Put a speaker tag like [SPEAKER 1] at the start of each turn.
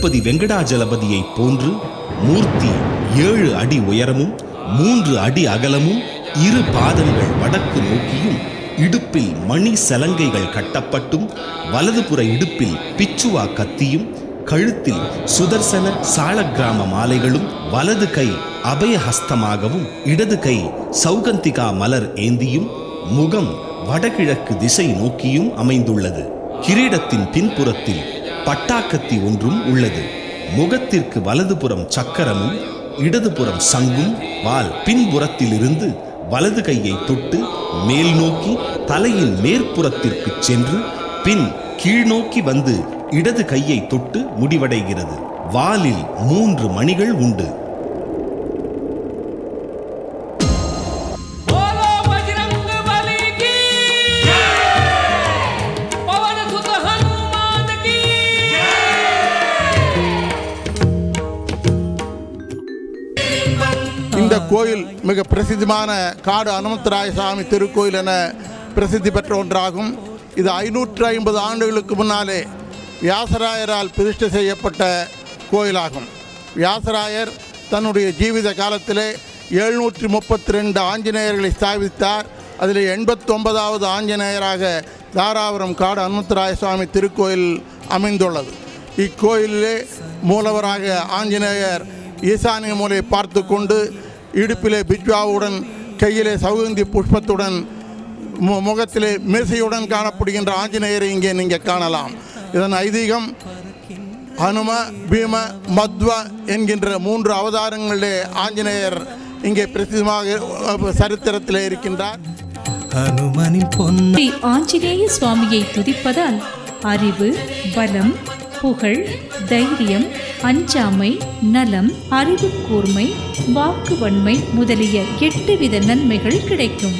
[SPEAKER 1] திருப்பதி வெங்கடாஜலபதியை போன்று மூர்த்தி ஏழு அடி உயரமும் மூன்று அடி அகலமும் இரு பாதங்கள் வடக்கு நோக்கியும் இடுப்பில் மணி சலங்கைகள் கட்டப்பட்டும் வலதுபுற இடுப்பில் பிச்சுவா கத்தியும் கழுத்தில் சுதர்சன சாலக்கிராம மாலைகளும் வலது கை அபயஹஸ்தமாகவும் இடது கை சௌகந்திகா மலர் ஏந்தியும் முகம் வடகிழக்கு திசை நோக்கியும் அமைந்துள்ளது. கிரீடத்தின் பின்புறத்தில் பட்டாக்கத்தி ஒன்றும் உள்ளது. முகத்திற்கு வலதுபுறம் சக்கரமும் இடதுபுறம் சங்கும் வால் பின்புறத்திலிருந்து வலது கையை தொட்டு மேல் நோக்கி தலையின் மேற்புறத்திற்கு சென்று பின் கீழ்நோக்கி வந்து இடது கையை தொட்டு முடிவடைகிறது. வாலில் மூன்று மணிகள் உண்டு.
[SPEAKER 2] கோயில் மிக பிரசித்தமான காடு அனுமந்தராய சாமி திருக்கோயில் என பிரசித்தி பெற்ற ஒன்றாகும். இது ஐநூற்று ஐம்பது ஆண்டுகளுக்கு முன்னாலே வியாசராயரால் பிரதிஷ்டை செய்யப்பட்ட கோயிலாகும். வியாசராயர் தன்னுடைய ஜீவித காலத்திலே எழுநூற்றி முப்பத்தி ரெண்டு ஆஞ்சநேயர்களை ஸ்தாபித்தார். அதில் எண்பத்தொன்பதாவது ஆஞ்சநேயராக தாராபுரம் காடு அனுமந்தராய சுவாமி திருக்கோயில் அமைந்துள்ளது. இக்கோயிலிலே மூலவராக ஆஞ்சநேயர் ஈசானிய மூலையை பார்த்து கொண்டு இடுப்பிலே பிஜ்வாவுடன் கையிலே சௌகந்தி புஷ்பத்துடன் முகத்திலே மீசையுடன் காணப்படுகின்ற ஆஞ்சநேயரை இங்கே நீங்கள் காணலாம். இதன் ஐதீகம் ஹனும பீம மத்வ என்கின்ற மூன்று அவதாரங்களிலே ஆஞ்சநேயர் இங்கே பிரசித்தமாக சரித்திரத்திலே இருக்கின்றார்.
[SPEAKER 3] ஹனுமனின் பொன்ன
[SPEAKER 4] ஸ்ரீ ஆஞ்சநேய சுவாமியை துதிப்பதால் அறிவு பலம் புகழ் தைரியம் அஞ்சாமை நலம் அறிவு கூர்மை வாக்கு வன்மை முதலிய எட்டு வித நன்மைகள் கிடைக்கும்.